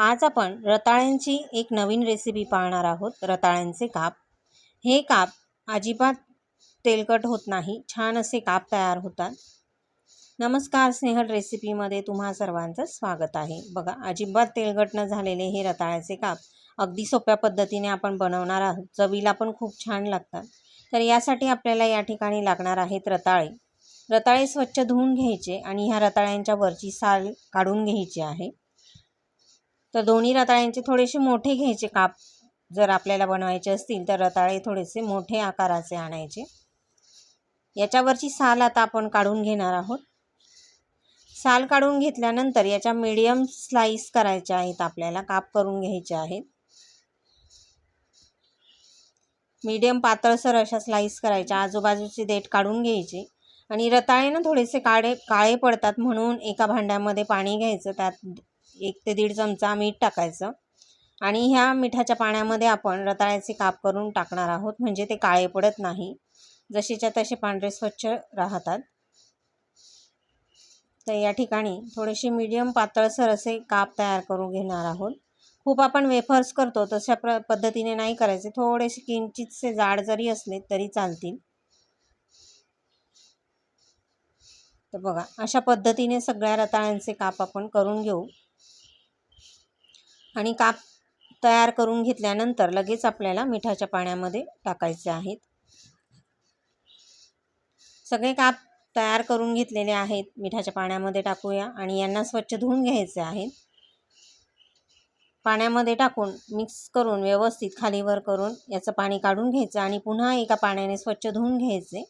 आज आपण रताळ्यांची एक नवीन रेसिपी पाहणार आहोत. रताळ्यांचे काप. हे काप अजिबात तेलकट होत नाही. छान असे काप तयार होतात. नमस्कार स्नेहल रेसिपीमध्ये तुम्हा सर्वांचं स्वागत आहे. बघा अजिबात तेलकट न झालेले हे रताळ्याचे काप अगदी सोप्या पद्धतीने आपण बनवणार आहोत. चवीला पण खूप छान लागतात. तर यासाठी आपल्याला या ठिकाणी लागणार आहेत रताळे. रताळे स्वच्छ धुवून घ्यायचे आणि ह्या रताळ्यांच्या वरची साल काढून घ्यायची आहे. तर दोन्ही रताळ्यांचे थोडेसे मोठे घ्यायचे काप. जर आपल्याला बनवायचे असतील तर रताळे थोडेसे मोठे आकाराचे आणायचे. याच्यावरची साल आता आपण काढून घेणार आहोत. साल काढून घेतल्यानंतर याच्या मीडियम स्लाईस करायच्या आहेत आपल्याला काप करून घ्यायचे आहेत. मीडियम पातळसर अशा स्लाईस करायच्या आजूबाजूचे देठ काढून घ्यायचे. आणि रताळे ना थोडेसे काळे काळे पडतात म्हणून एका भांड्यामध्ये पाणी घ्यायचं त्यात एक ते दीड चमचा मीठ टाकायचं. आणि ह्या मिठाच्या पाण्यामध्ये आपण रताळ्याचे काप करून टाकणार आहोत. म्हणजे ते काळे पडत नाही. जशीच्या तसे पांढरे स्वच्छ राहतात. तर या ठिकाणी थोडेसे मीडियम पातळसर असे काप तयार करून घेणार आहोत. खूप आपण वेफर्स करतो तशा प्र पद्धतीने नाही करायचे. थोडेसे किंचितसे जाड जरी असले तरी चालतील. तर बघा अशा पद्धतीने सगळ्या रताळ्यांचे काप आपण करून घेऊ. आणि काप तयार करून घेतल्यानंतर लगेच आपल्याला मिठाच्या पाण्यामध्ये टाकायचे आहेत. सगळे काप तयार करून घेतलेले आहेत. मिठाच्या पाण्यामध्ये टाकूया आणि यांना स्वच्छ धुवून घ्यायचे आहेत. पाण्यामध्ये टाकून मिक्स करून व्यवस्थित खालीवर करून याचं पाणी काढून घ्यायचं आणि पुन्हा एका पाण्याने स्वच्छ धुवून घ्यायचे.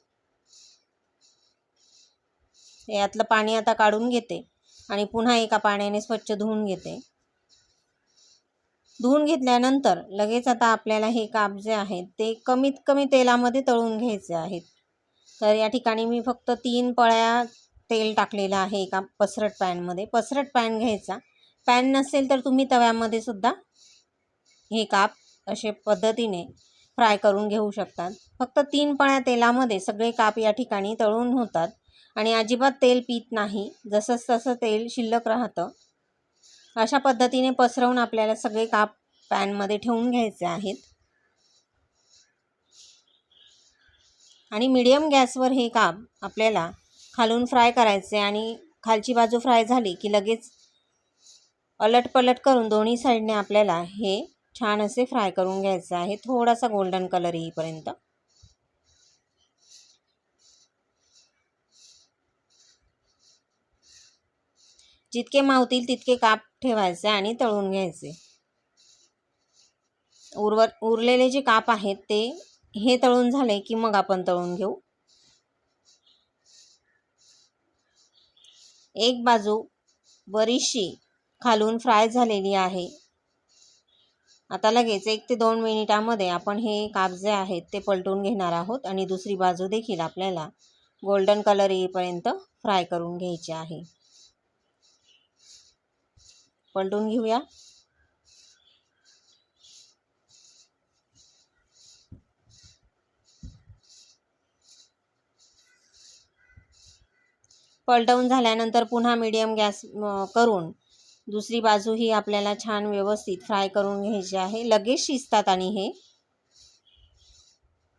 यातलं पाणी आता काढून घेते आणि पुन्हा एका पाण्याने स्वच्छ धुवून घेते. धुवून घेतल्यानंतर लगेच आता आपल्याला हे काप जे आहेत ते कमीत कमी तेलामध्ये तळून घ्यायचे आहेत. तर या ठिकाणी मी फक्त तीन पळ्या तेल टाकलेलं आहे एका पसरट पॅनमध्ये. पसरट पॅन घ्यायचा. पॅन नसेल तर तुम्ही तव्यामध्ये सुद्धा हे काप असे पद्धतीने फ्राय करून घेऊ शकतात. फक्त तीन पळ्या तेलामध्ये सगळे काप या ठिकाणी तळून होतात. आणि अजिबात तेल पित नाही. जसंच तसं तेल शिल्लक राहतं. अशा पद्धतीने पसरवून आपल्याला सगळे काप पॅनमध्ये ठेवून घ्यायचे आहेत. आणि मीडियम गॅसवर हे काप आपल्याला खालून फ्राय करायचे आणि खालची बाजू फ्राय झाली की लगेच अलट पलट करून दोन्ही साईडने आपल्याला हे छान असे फ्राय करून घ्यायचे आहे. थोडासा गोल्डन कलर येईपर्यंत. जितके मावतील तितके काप ठेवायचे आणि तळून घ्यायचे. उर्वर उरलेले जे काप आहेत ते हे तळून झाले की मग आपण तळून घेऊ. एक बाजू बरीचशी खालून फ्राय झालेली आहे. आता लगेच एक ते दोन मिनिटामध्ये आपण हे काप जे आहेत ते पलटून घेणार आहोत आणि दुसरी बाजू देखील आपल्याला गोल्डन कलर येईपर्यंत फ्राय करून घ्यायचे आहे. पलटून घेऊया. पलटवून झाल्यानंतर पुन्हा मीडियम गॅस करून दुसरी बाजू ही आपल्याला छान व्यवस्थित फ्राय करून घ्यायची आहे. लगेच शिजतात आणि हे.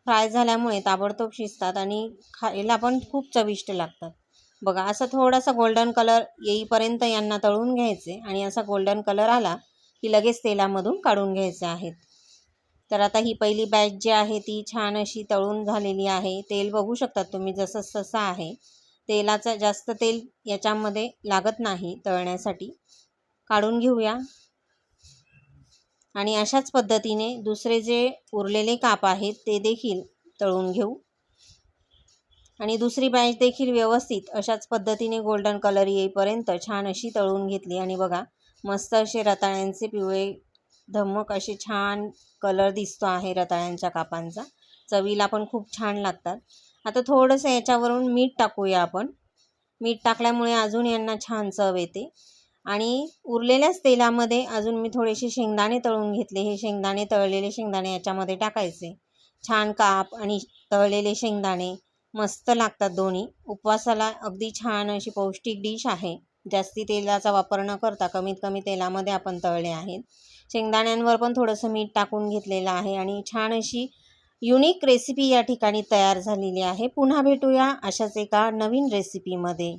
फ्राय झाल्यामुळे ताबडतोब शिजतात आणि खायला पण खूप चविष्ट लागतात. बघा असं थोडासा गोल्डन कलर येईपर्यंत यांना तळून घ्यायचे आणि असा गोल्डन कलर आला की लगेच तेलामधून काढून घ्यायचे आहेत. तर आता ही पहिली बॅच जी आहे ती छान अशी तळून झालेली आहे. तेल बघू शकतात तुम्ही जसं तसं आहे. तेलाचं जास्त तेल याच्यामध्ये लागत नाही तळण्यासाठी. काढून घेऊया. आणि अशाच पद्धतीने दुसरे जे उरलेले काप आहेत ते देखील तळून घेऊ. आणि दुसरी बॅच देखील व्यवस्थित अशाच पद्धतीने गोल्डन कलर येईपर्यंत छान अशी तळून घेतली. आणि बघा मस्त असे रताळ्यांचे पिवळे धमक असे छान कलर दिसतो आहे रताळ्यांच्या कापांचा. चवीला पण खूप छान लागतात. आता थोडंसं याच्यावरून मीठ टाकूया आपण. मीठ टाकल्यामुळे अजून यांना छान चव येते. आणि उरलेल्याच तेलामध्ये अजून मी थोडेसे शेंगदाणे तळून घेतले. हे शेंगदाणे तळलेले शेंगदाणे याच्यामध्ये टाकायचे. छान काप आणि तळलेले शेंगदाणे मस्त लागतात दोन्ही. उपवासाला अगदी छान अशी पौष्टिक डिश आहे. जास्ती तेलाचा वापर न करता कमीत कमी तेलामध्ये आपण तळले आहेत. शेंगदाण्यांवर पण थोडंसं मीठ टाकून घेतलेलं आहे आणि छान अशी युनिक रेसिपी या ठिकाणी तयार झालेली आहे. पुन्हा भेटूया अशाच एका नवीन रेसिपीमध्ये